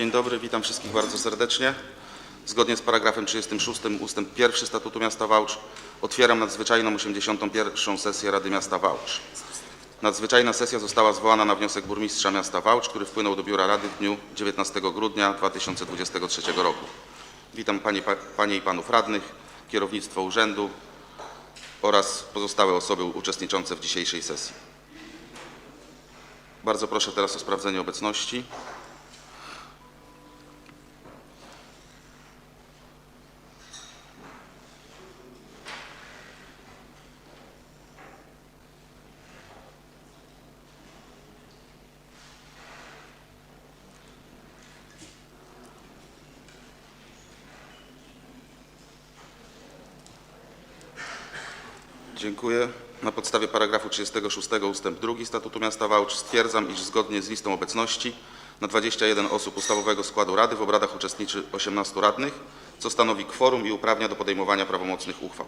Dzień dobry, witam wszystkich bardzo serdecznie. Zgodnie z paragrafem 36 ustęp 1 Statutu Miasta Wałcz otwieram nadzwyczajną 81. sesję Rady Miasta Wałcz. Nadzwyczajna sesja została zwołana na wniosek burmistrza miasta Wałcz, który wpłynął do biura Rady w dniu 19 grudnia 2023 roku. Witam panie, pa, panie i panów radnych, kierownictwo urzędu oraz pozostałe osoby uczestniczące w dzisiejszej sesji. Bardzo proszę teraz o sprawdzenie obecności. Dziękuję. Na podstawie paragrafu 36 ust. 2 Statutu Miasta Wałcz stwierdzam, iż zgodnie z listą obecności na 21 osób ustawowego składu Rady w obradach uczestniczy 18 radnych, co stanowi kworum i uprawnia do podejmowania prawomocnych uchwał.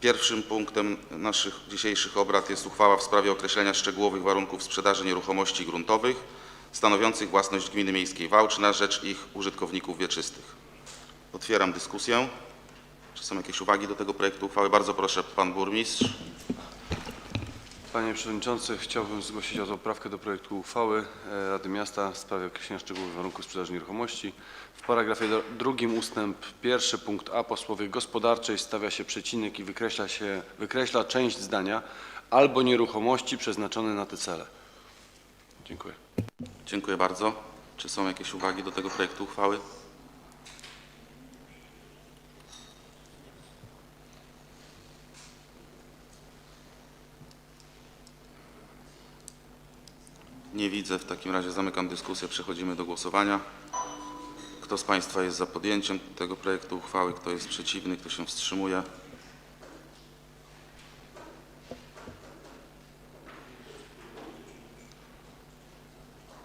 Pierwszym punktem naszych dzisiejszych obrad jest uchwała w sprawie określenia szczegółowych warunków sprzedaży nieruchomości gruntowych stanowiących własność Gminy Miejskiej Wałcz na rzecz ich użytkowników wieczystych. Otwieram dyskusję. Czy są jakieś uwagi do tego projektu uchwały? Bardzo proszę, pan burmistrz. Panie Przewodniczący, chciałbym zgłosić o poprawkę do projektu uchwały e, Rady Miasta w sprawie określenia szczegółowych warunków sprzedaży nieruchomości. W paragrafie drugim ustęp pierwszy punkt A po słowie gospodarczej stawia się przecinek i wykreśla się, wykreśla część zdania albo nieruchomości przeznaczone na te cele. Dziękuję. Dziękuję bardzo. Czy są jakieś uwagi do tego projektu uchwały? Nie widzę. W takim razie zamykam dyskusję. Przechodzimy do głosowania. Kto z Państwa jest za podjęciem tego projektu uchwały? Kto jest przeciwny? Kto się wstrzymuje?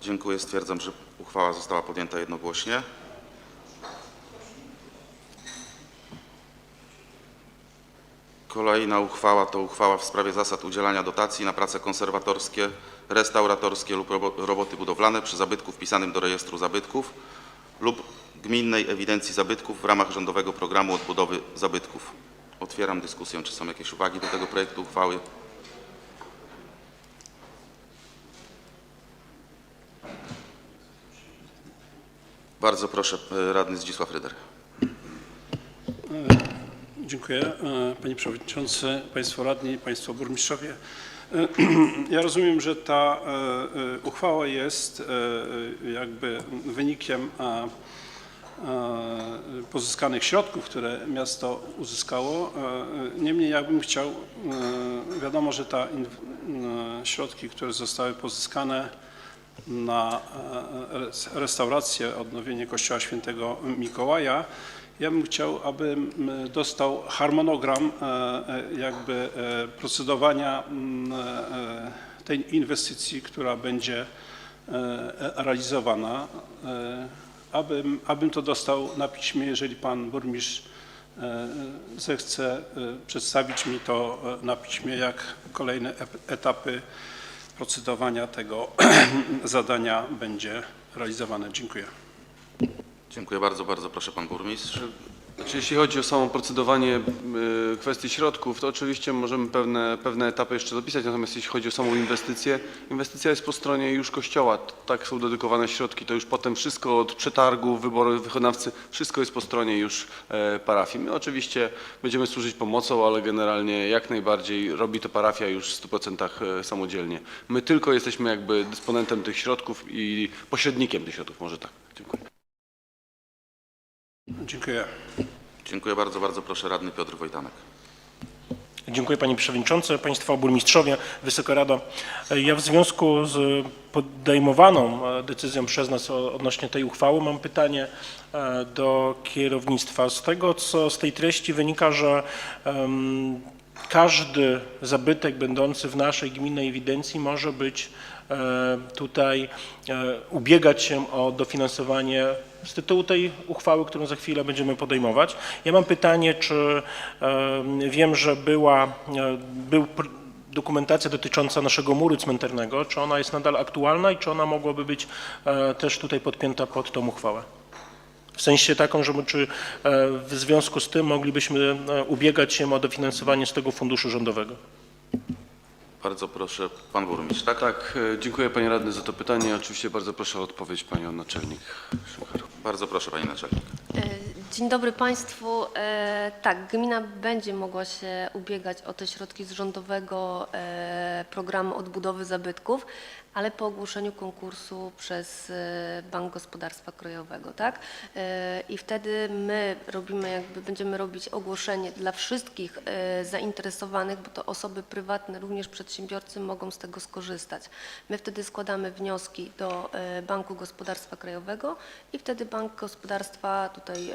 Dziękuję. Stwierdzam, że uchwała została podjęta jednogłośnie. Kolejna uchwała to uchwała w sprawie zasad udzielania dotacji na prace konserwatorskie, restauratorskie lub robo- roboty budowlane przy zabytku wpisanym do rejestru zabytków lub gminnej ewidencji zabytków w ramach rządowego programu odbudowy zabytków. Otwieram dyskusję. Czy są jakieś uwagi do tego projektu uchwały? Bardzo proszę, e, radny Zdzisław Ryder. Dziękuję. E, Panie Przewodniczący, Państwo Radni, Państwo Burmistrzowie. E, Ja rozumiem, że ta e, e, uchwała jest jakby wynikiem pozyskanych środków, które miasto uzyskało. Niemniej ja bym chciał, wiadomo, że ta in- e, środki, które zostały pozyskane na res- restaurację, odnowienie Kościoła Świętego Mikołaja. Ja bym chciał, abym dostał harmonogram e, e, jakby e, procedowania m, e, tej inwestycji, która będzie realizowana. Abym, abym to dostał na piśmie, jeżeli pan burmistrz zechce przedstawić mi to na piśmie, jak kolejne etapy procedowania tego zadania będzie realizowane. Dziękuję. Dziękuję bardzo, bardzo proszę pan burmistrz. Czy jeśli chodzi o samo procedowanie y, kwestii środków, to oczywiście możemy pewne, pewne etapy jeszcze dopisać, natomiast jeśli chodzi o samą inwestycję, inwestycja jest po stronie już kościoła, tak są dedykowane środki, to już potem wszystko od przetargu, wyboru wykonawcy, wszystko jest po stronie już e, parafii. My oczywiście będziemy służyć pomocą, ale generalnie jak najbardziej robi to parafia już w 100% e, samodzielnie. My tylko jesteśmy jakby dysponentem tych środków i pośrednikiem tych środków, może tak. Dziękuję. Dziękuję. Dziękuję bardzo, bardzo proszę radny Piotr Wojtanek. Dziękuję Panie Przewodniczący, Państwo Burmistrzowie, Wysoka Rado. Ja w związku z podejmowaną e, decyzją przez nas odnośnie tej uchwały mam pytanie e, do kierownictwa. Z tego, co z tej treści wynika, że em, każdy zabytek będący w naszej gminnej ewidencji może być e, tutaj ubiegać się o dofinansowanie z tytułu tej uchwały, którą za chwilę będziemy podejmować. Ja mam pytanie, czy em, wiem, że była, e, był dokumentacja dotycząca naszego muru cmentarnego, czy ona jest nadal aktualna i czy ona mogłaby być e, też tutaj podpięta pod tą uchwałę? W sensie taką, że czy e, w związku z tym moglibyśmy ubiegać się o dofinansowanie z tego funduszu rządowego? Bardzo proszę, pan burmistrz, tak? Tak, e, dziękuję panie radny za to pytanie. Oczywiście bardzo proszę o odpowiedź panią naczelnik Szuchar. Bardzo proszę, pani naczelnik. Dzień dobry Państwu. E, Tak, gmina będzie mogła się ubiegać o te środki z rządowego e, programu odbudowy zabytków, ale po ogłoszeniu konkursu przez e, Bank Gospodarstwa Krajowego, tak? I wtedy my robimy jakby, będziemy robić ogłoszenie dla wszystkich zainteresowanych, bo to osoby prywatne, również przedsiębiorcy mogą z tego skorzystać. My wtedy składamy wnioski do Banku Gospodarstwa Krajowego i wtedy Bank Gospodarstwa, tutaj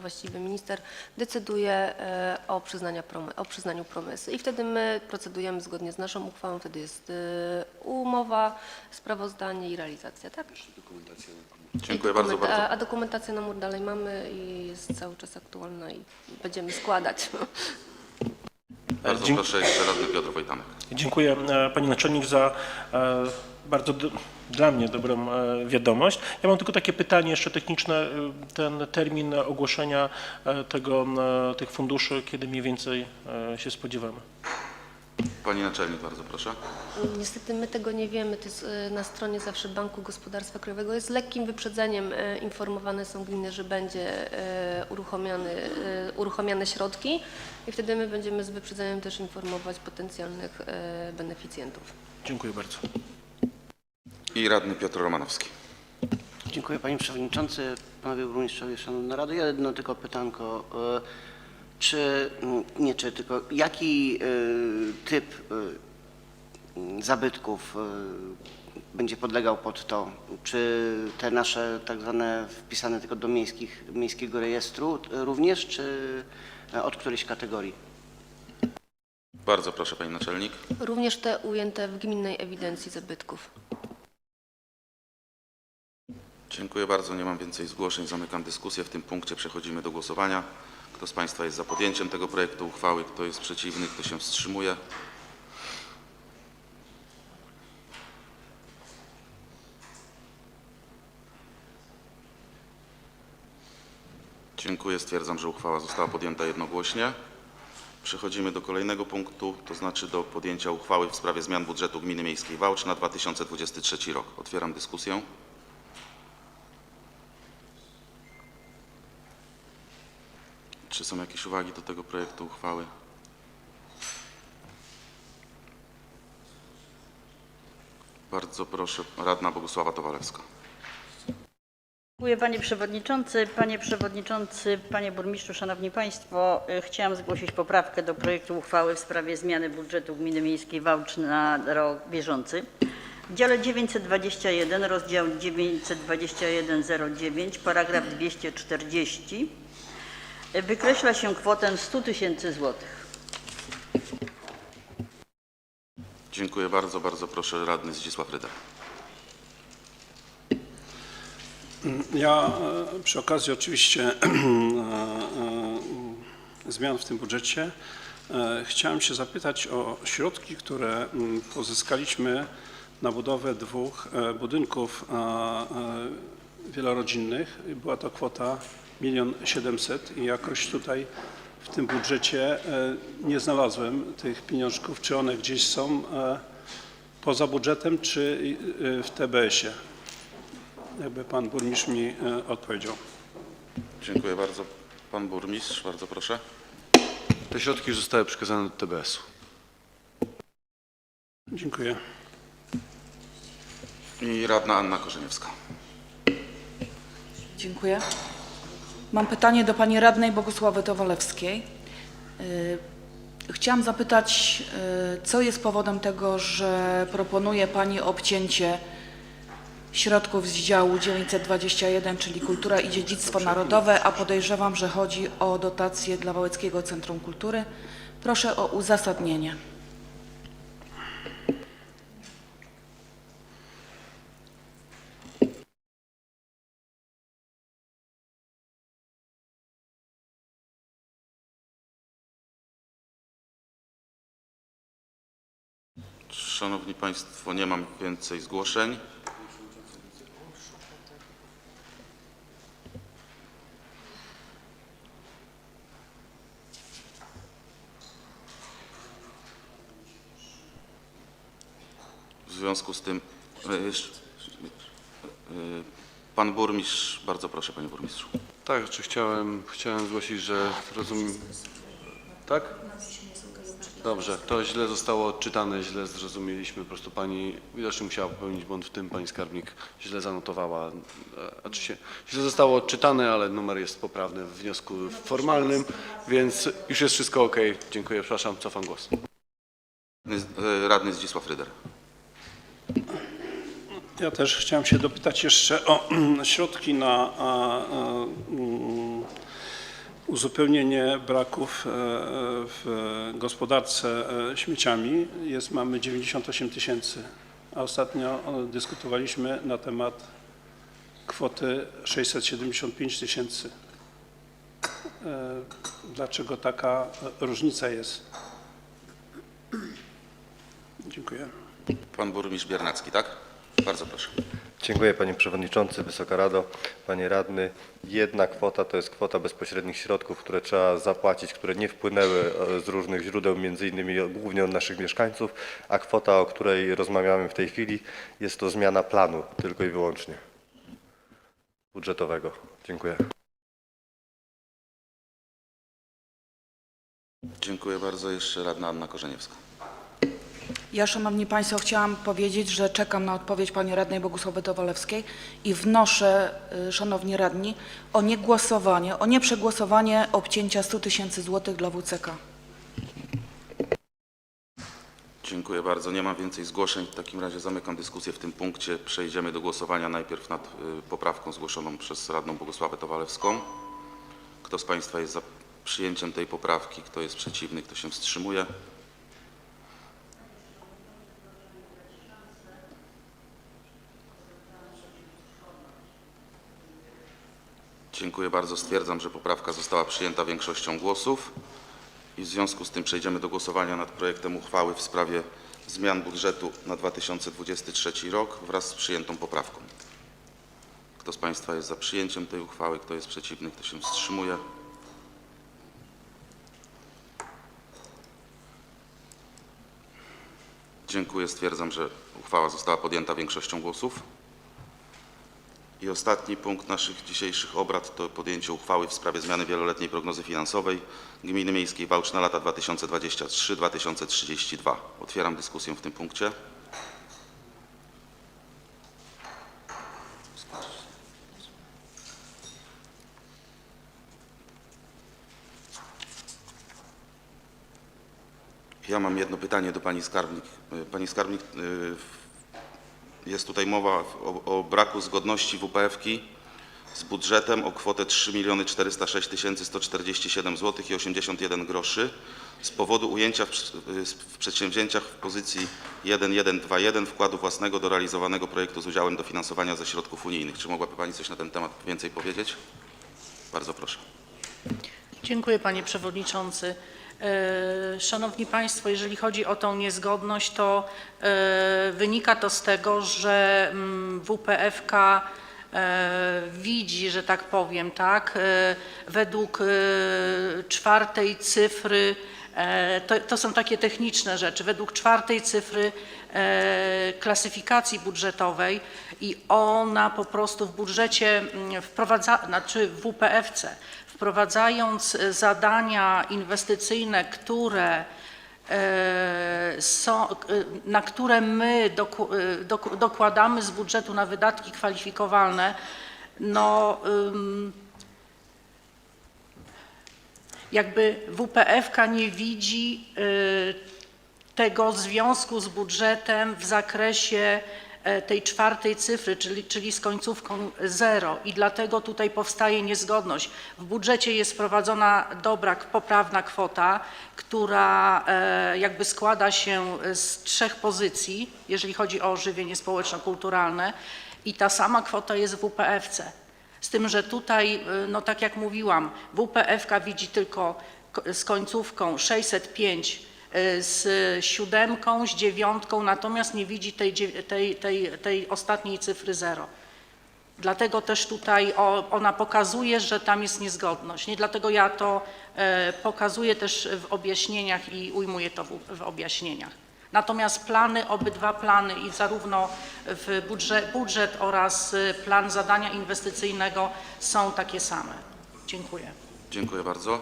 właściwy minister, decyduje e, o, przyznania promy, o przyznaniu promesy. I wtedy my procedujemy zgodnie z naszą uchwałą, wtedy jest e, umowa, sprawozdanie i realizacja, tak? Dziękuję bardzo, bardzo. A, a dokumentację na mur dalej mamy i jest cały czas aktualna i będziemy składać. Bardzo Dzie- proszę, jeszcze radny Piotr Wojtanek. Dziękuję e, Pani Naczelnik za e, bardzo dla mnie dobrą e, wiadomość. Ja mam tylko takie pytanie jeszcze techniczne. Ten termin ogłoszenia tego, tych funduszy, kiedy mniej więcej się spodziewamy? Pani naczelnik, bardzo proszę. Niestety my tego nie wiemy. To jest e, na stronie zawsze Banku Gospodarstwa Krajowego. Jest lekkim wyprzedzeniem e, informowane są gminy, że będzie e, uruchomiony, uruchomione środki i wtedy my będziemy z wyprzedzeniem też informować potencjalnych beneficjentów. Dziękuję bardzo. I radny Piotr Romanowski. Dziękuję Panie Przewodniczący, Panowie Burmistrzowie, Szanowna Rado. Ja jedno tylko pytanko. Czy, m, nie czy, tylko jaki e, typ m, zabytków e, będzie podlegał pod to? Czy te nasze tak zwane wpisane tylko do miejskich, miejskiego rejestru również, czy e, od którejś kategorii? Bardzo proszę, pani naczelnik. Również te ujęte w gminnej ewidencji zabytków. Dziękuję bardzo. Nie mam więcej zgłoszeń. Zamykam dyskusję. W tym punkcie przechodzimy do głosowania. Kto z Państwa jest za podjęciem tego projektu uchwały? Kto jest przeciwny? Kto się wstrzymuje? Dziękuję. Stwierdzam, że uchwała została podjęta jednogłośnie. Przechodzimy do kolejnego punktu, to znaczy do podjęcia uchwały w sprawie zmian budżetu Gminy Miejskiej Wałcz na 2023 rok. Otwieram dyskusję. Czy są jakieś uwagi do tego projektu uchwały? Bardzo proszę, radna Bogusława Towalewska. Dziękuję Panie Przewodniczący. Panie Przewodniczący, Panie Burmistrzu, Szanowni Państwo, y, chciałam zgłosić poprawkę do projektu uchwały w sprawie zmiany budżetu Gminy Miejskiej Wałcz na rok bieżący. W dziale 921, rozdział 92109, paragraf 240 y, wykreśla się kwotę 100 tysięcy złotych. Dziękuję bardzo. Bardzo proszę, radny Zdzisław Ryder. Ja e, przy okazji oczywiście e, e, zmian w tym budżecie chciałem się zapytać o środki, które pozyskaliśmy na budowę dwóch budynków wielorodzinnych. Była to kwota 1 700 i jakoś tutaj w tym budżecie e, nie znalazłem tych pieniążków. Czy one gdzieś są e, poza budżetem, czy e, w TBS-ie? Jakby pan burmistrz mi odpowiedział. Dziękuję bardzo. Pan burmistrz, bardzo proszę. Te środki już zostały przekazane do TBS-u. Dziękuję. I radna Anna Korzeniewska. Dziękuję. Mam pytanie do pani radnej Bogusławy Towalewskiej. Y, Chciałam zapytać, y, co jest powodem tego, że proponuje pani obcięcie środków z działu 921, czyli Kultura i Dziedzictwo Narodowe, a podejrzewam, że chodzi o dotacje dla Wałeckiego Centrum Kultury. Proszę o uzasadnienie. Szanowni Państwo, nie mam więcej zgłoszeń. W związku z tym, e, e, pan burmistrz, bardzo proszę panie burmistrzu. Tak, czy chciałem, chciałem zgłosić, że rozumiem... Tak? Dobrze, to źle zostało odczytane, źle zrozumieliśmy. Po prostu pani widocznie musiała popełnić błąd w tym, pani skarbnik źle zanotowała. E, Znaczy się, źle zostało odczytane, ale numer jest poprawny w wniosku formalnym, więc już jest wszystko ok. Dziękuję, przepraszam, cofam głos. E, Radny Zdzisław Ryder. Ja też chciałem się dopytać jeszcze o środki na a, a, mm, uzupełnienie braków e, w gospodarce e, śmieciami. Jest, mamy 98 tysięcy, a ostatnio e, dyskutowaliśmy na temat kwoty 675 tysięcy. Dlaczego taka różnica jest? Dziękuję. Pan burmistrz Biernacki, tak? Bardzo proszę. Dziękuję Panie Przewodniczący, Wysoka Rado, Panie Radny. Jedna kwota to jest kwota bezpośrednich środków, które trzeba zapłacić, które nie wpłynęły e, z różnych źródeł, między innymi głównie od naszych mieszkańców, a kwota, o której rozmawiamy w tej chwili, jest to zmiana planu tylko i wyłącznie budżetowego. Dziękuję. Dziękuję bardzo. Jeszcze radna Anna Korzeniewska. Ja, Szanowni Państwo, chciałam powiedzieć, że czekam na odpowiedź Pani Radnej Bogusławy Towalewskiej i wnoszę, y, Szanowni Radni, o niegłosowanie, o nieprzegłosowanie obcięcia 100 tysięcy złotych dla WCK. Dziękuję bardzo. Nie mam więcej zgłoszeń. W takim razie zamykam dyskusję w tym punkcie. Przejdziemy do głosowania najpierw nad y, poprawką zgłoszoną przez radną Bogusławę Towalewską. Kto z Państwa jest za przyjęciem tej poprawki? Kto jest przeciwny? Kto się wstrzymuje? Dziękuję bardzo. Stwierdzam, że poprawka została przyjęta większością głosów i w związku z tym przejdziemy do głosowania nad projektem uchwały w sprawie zmian budżetu na 2023 rok wraz z przyjętą poprawką. Kto z Państwa jest za przyjęciem tej uchwały? Kto jest przeciwny? Kto się wstrzymuje? Dziękuję. Stwierdzam, że uchwała została podjęta większością głosów. I ostatni punkt naszych dzisiejszych obrad to podjęcie uchwały w sprawie zmiany wieloletniej prognozy finansowej Gminy Miejskiej Wałcz na lata 2023-2032. Otwieram dyskusję w tym punkcie. Ja mam jedno pytanie do pani skarbnik. Pani skarbnik, y, jest tutaj mowa o, o braku zgodności WPF-ki z budżetem o kwotę 3 406 147 zł i 81 groszy z powodu ujęcia w, w przedsięwzięciach w pozycji 1121 wkładu własnego do realizowanego projektu z udziałem dofinansowania ze środków unijnych. Czy mogłaby Pani coś na ten temat więcej powiedzieć? Bardzo proszę. Dziękuję panie przewodniczący. E, Szanowni Państwo, jeżeli chodzi o tą niezgodność, to e, wynika to z tego, że mm, WPFK e, widzi, że tak powiem, tak, według czwartej cyfry, to, to są takie techniczne rzeczy, według czwartej cyfry klasyfikacji budżetowej i ona po prostu w budżecie mm, wprowadza, znaczy w WPFC, wprowadzając e, zadania inwestycyjne, które e, są, e, na które my dokładamy z budżetu na wydatki kwalifikowalne, no jakby WPFK nie widzi tego związku z budżetem w zakresie tej czwartej cyfry, czyli, czyli z końcówką zero i dlatego tutaj powstaje niezgodność. W budżecie jest wprowadzona dobra, poprawna kwota, która e, jakby składa się z trzech pozycji, jeżeli chodzi o żywienie społeczno-kulturalne i ta sama kwota jest w WPFC. Z tym, że tutaj, y, no tak jak mówiłam, WPFK widzi tylko ko- z końcówką 605 y, z siódemką, z dziewiątką, natomiast nie widzi tej, tej, tej, tej ostatniej cyfry zero. Dlatego też tutaj ona pokazuje, że tam jest niezgodność. Nie dlatego ja to e, pokazuję też w objaśnieniach i ujmuję to w, objaśnieniach. Natomiast plany, obydwa plany i zarówno w budżet, budżet oraz y, plan zadania inwestycyjnego są takie same. Dziękuję. Dziękuję bardzo.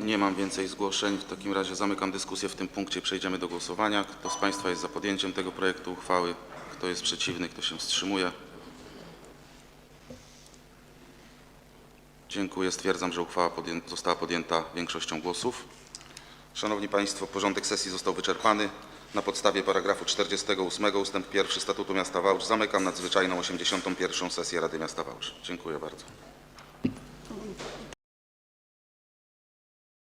Nie mam więcej zgłoszeń. W takim razie zamykam dyskusję w tym punkcie. Przejdziemy do głosowania. Kto z Państwa jest za podjęciem tego projektu uchwały? Kto jest przeciwny? Kto się wstrzymuje? Dziękuję. Stwierdzam, że uchwała podję- została podjęta większością głosów. Szanowni Państwo, porządek sesji został wyczerpany. Na podstawie paragrafu 48 ustęp 1 Statutu Miasta Wałcz zamykam nadzwyczajną 81. sesję Rady Miasta Wałcz. Dziękuję bardzo.